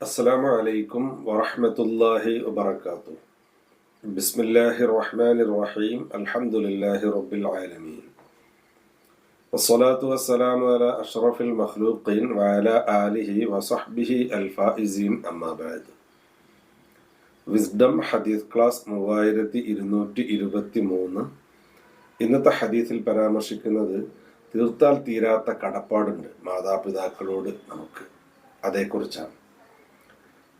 السلام عليكم ورحمة الله وبركاته بسم الله الرحمن الرحيم الحمد لله رب العالمين والصلاة والسلام على أشرف المخلوقين وعلى آله وصحبه الفائزين أما بعد wisdom ഹദീസ് class മൂവായിരത്തി ഇരുന്നൂറ്റി ഇരുപത്തി മൂന്ന് ഇന്നത്തെ ഹദീസിൽ പരാമർശിക്കുന്നത് തീർത്താൽ തീരാത്ത കടപ്പാടുണ്ട് മാതാപിതാക്കളോട് നമുക്ക്. അതേക്കുറിച്ചാണ്.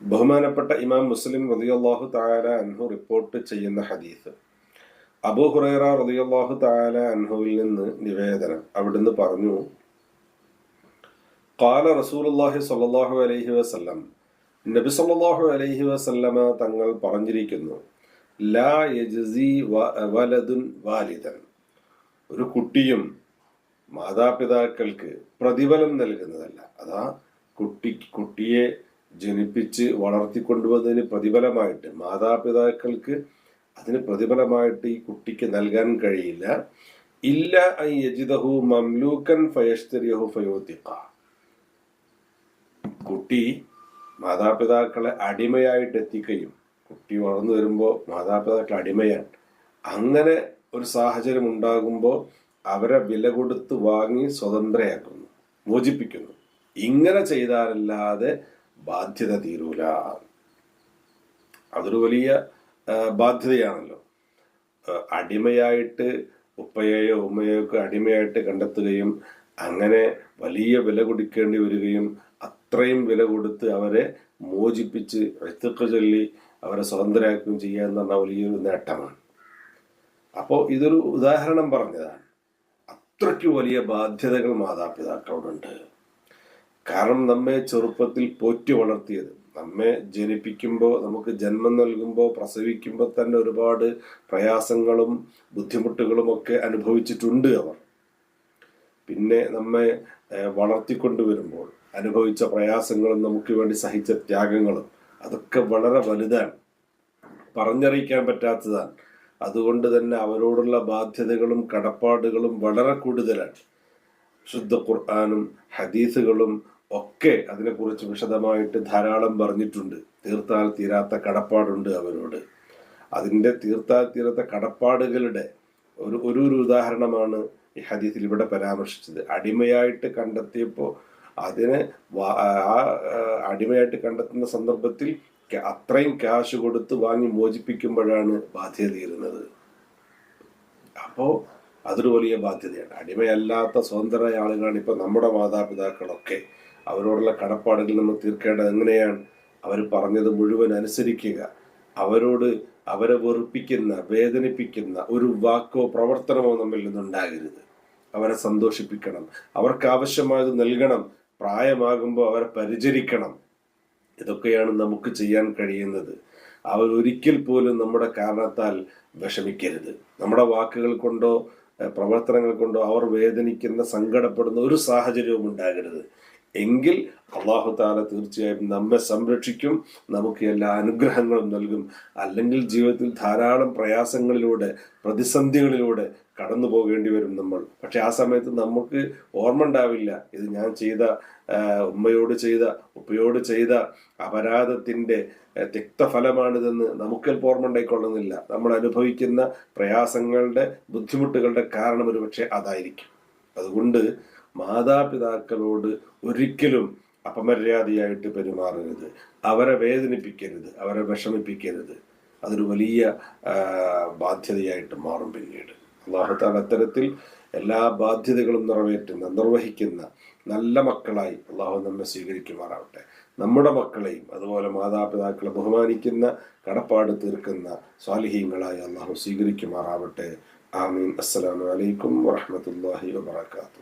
ബഹുമാനപ്പെട്ട ഇമാം മുസ്ലിം റതിയല്ലാഹു തആല അൻഹു റിപ്പോർട്ട് ചെയ്യുന്ന ഹദീസ്. അബു ഹുറൈറ റതിയല്ലാഹു തആല അൻഹുവിൽ നിന്ന് നിവേദനം. അവിടുന്ന് പറഞ്ഞു കാല റസൂലുല്ലാഹി സല്ലാഹു അലൈഹി വസല്ലം നബി സല്ലാഹു അലൈഹി വസല്ലമ തങ്ങൾ പറഞ്ഞിരിക്കുന്നു ലാ യജ്സി വാലിദൻ. ഒരു കുട്ടിയും മാതാപിതാക്കൾക്ക് പ്രതിഫലം നൽകുന്നതല്ല. അതാ കുട്ടി കുട്ടിയെ ജനിപ്പിച്ച് വളർത്തിക്കൊണ്ടുവന്നതിന് പ്രതിഫലമായിട്ട് മാതാപിതാക്കൾക്ക് അതിന് പ്രതിഫലമായിട്ട് ഈ കുട്ടിക്ക് നൽകാൻ കഴിയില്ല. ഇല്ല ഐ യജിദഹു മംലൂക്കൻ ഫയസ്തരിയഹു ഫയോത്തിക്ക കുട്ടി മാതാപിതാക്കളെ അടിമയായിട്ട് എത്തിക്കുകയും കുട്ടി വളർന്നു വരുമ്പോൾ മാതാപിതാക്കൾ അടിമയാണ്. അങ്ങനെ ഒരു സാഹചര്യം ഉണ്ടാകുമ്പോൾ അവരെ വില കൊടുത്ത് വാങ്ങി സ്വതന്ത്രയാക്കുന്നു മോചിപ്പിക്കുന്നു. ഇങ്ങനെ ചെയ്താലല്ലാതെ ബാധ്യത തീരൂല. അതൊരു വലിയ ബാധ്യതയാണല്ലോ. അടിമയായിട്ട് ഉപ്പയെയോ ഉമ്മയെയോ ഒക്കെ അടിമയായിട്ട് കണ്ടെത്തുകയും അങ്ങനെ വലിയ വില കൊടുക്കേണ്ടി വരികയും അത്രയും വില കൊടുത്ത് അവരെ മോചിപ്പിച്ച് എത്തുക്ക ചൊല്ലി അവരെ സ്വതന്ത്രരാക്കുകയും ചെയ്യുക എന്ന് പറഞ്ഞ വലിയൊരു നേട്ടമാണ്. അപ്പോൾ ഇതൊരു ഉദാഹരണം പറഞ്ഞതാണ്. അത്രയ്ക്ക് വലിയ ബാധ്യതകൾ മാതാപിതാക്കളോടുണ്ട്. കാരണം നമ്മെ ചെറുപ്പത്തിൽ പോറ്റി വളർത്തിയത്. നമ്മെ ജനിപ്പിക്കുമ്പോൾ നമുക്ക് ജന്മം നൽകുമ്പോൾ പ്രസവിക്കുമ്പോൾ തന്നെ ഒരുപാട് പ്രയാസങ്ങളും ബുദ്ധിമുട്ടുകളും ഒക്കെ അനുഭവിച്ചിട്ടുണ്ട് അവർ. പിന്നെ നമ്മെ വളർത്തിക്കൊണ്ടുവരുമ്പോൾ അനുഭവിച്ച പ്രയാസങ്ങളും നമുക്ക് വേണ്ടി സഹിച്ച ത്യാഗങ്ങളും അതൊക്കെ വളരെ വലുതാണ്. പറഞ്ഞറിയിക്കാൻ പറ്റാത്തതാണ്. അതുകൊണ്ട് തന്നെ അവരോടുള്ള ബാധ്യതകളും കടപ്പാടുകളും വളരെ കൂടുതലാണ്. ശുദ്ധ ഖുർആാനും ഹദീസുകളും ഒക്കെ അതിനെക്കുറിച്ച് വിശദമായിട്ട് ധാരാളം പറഞ്ഞിട്ടുണ്ട്. തീർത്താൽ തീരാത്ത കടപ്പാടുണ്ട് അവരോട്. അതിന്റെ തീർത്താൽ തീരാത്ത കടപ്പാടുകളുടെ ഒരു ഒരു ഒരു ഉദാഹരണമാണ് ഈ ഹദീസിൽ ഇവിടെ പരാമർശിച്ചത്. അടിമയായിട്ട് കണ്ടെത്തിയപ്പോൾ അതിനെ ആ അടിമയായിട്ട് കണ്ടെത്തുന്ന സന്ദർഭത്തിൽ അത്രയും ക്യാഷ് കൊടുത്ത് വാങ്ങി മോചിപ്പിക്കുമ്പോഴാണ് ബാധ്യത തീരുന്നത്. അപ്പോൾ അതൊരു വലിയ ബാധ്യതയാണ്. അടിമയല്ലാത്ത സ്വതന്ത്രരായ ആളുകളാണ് ഇപ്പൊ നമ്മുടെ മാതാപിതാക്കളൊക്കെ. അവരോടുള്ള കടപ്പാടുകൾ നമ്മൾ തീർക്കേണ്ടത് എങ്ങനെയാണ്? അവർ പറഞ്ഞത് മുഴുവൻ അനുസരിക്കുക. അവരോട് അവരെ വെറുപ്പിക്കുന്ന വേദനിപ്പിക്കുന്ന ഒരു വാക്കോ പ്രവർത്തനമോ നമ്മിൽ നിന്നുണ്ടാകരുത്. അവരെ സന്തോഷിപ്പിക്കണം. അവർക്ക് ആവശ്യമായത് നൽകണം. പ്രായമാകുമ്പോൾ അവരെ പരിചരിക്കണം. ഇതൊക്കെയാണ് നമുക്ക് ചെയ്യാൻ കഴിയുന്നത്. അവർ ഒരിക്കൽ പോലും നമ്മുടെ കാരണത്താൽ വിഷമിക്കരുത്. നമ്മുടെ വാക്കുകൾ കൊണ്ടോ പ്രവർത്തനങ്ങൾ കൊണ്ടോ അവർ വേദനിക്കുന്ന സങ്കടപ്പെടുന്ന ഒരു സാഹചര്യവും ഉണ്ടാകരുത്. എങ്കിൽ അള്ളാഹു താല തീർച്ചയായും നമ്മെ സംരക്ഷിക്കും നമുക്ക് എല്ലാ അനുഗ്രഹങ്ങളും നൽകും. അല്ലെങ്കിൽ ജീവിതത്തിൽ ധാരാളം പ്രയാസങ്ങളിലൂടെ പ്രതിസന്ധികളിലൂടെ കടന്നു പോകേണ്ടി വരും നമ്മൾ. പക്ഷെ ആ സമയത്ത് നമുക്ക് ഓർമ്മ ഉണ്ടാവില്ല. ഇത് ഞാൻ ചെയ്ത ഉമ്മയോട് ചെയ്ത ഉപ്പയോട് ചെയ്ത അപരാധത്തിന്റെ തിക്തഫലമാണിതെന്ന് നമുക്ക് ഓർമ്മ ഉണ്ടായിക്കൊള്ളുന്നില്ല. നമ്മൾ അനുഭവിക്കുന്ന പ്രയാസങ്ങളുടെ ബുദ്ധിമുട്ടുകളുടെ കാരണം ഒരുപക്ഷെ അതായിരിക്കും. അതുകൊണ്ട് മാതാപിതാക്കളോട് ഒരിക്കലും അപമര്യാദയായിട്ട് പെരുമാറരുത്. അവരെ വേദനിപ്പിക്കരുത് അവരെ വിഷമിപ്പിക്കരുത്. അതൊരു വലിയ ബാധ്യതയായിട്ട് മാറും പിന്നീട്. അള്ളാഹുത്താൽ അത്തരത്തിൽ എല്ലാ ബാധ്യതകളും നിറവേറ്റുന്ന നിർവഹിക്കുന്ന നല്ല മക്കളായി അള്ളാഹു നമ്മെ സ്വീകരിക്കുമാറാവട്ടെ. നമ്മുടെ മക്കളെയും അതുപോലെ മാതാപിതാക്കളെ ബഹുമാനിക്കുന്ന കടപ്പാട് തീർക്കുന്ന സ്വാലിഹീങ്ങളായി അള്ളാഹു സ്വീകരിക്കുമാറാവട്ടെ. ആമീൻ. അസ്സലാമലൈക്കും വറഹമത്തല്ലാഹി വാത്തു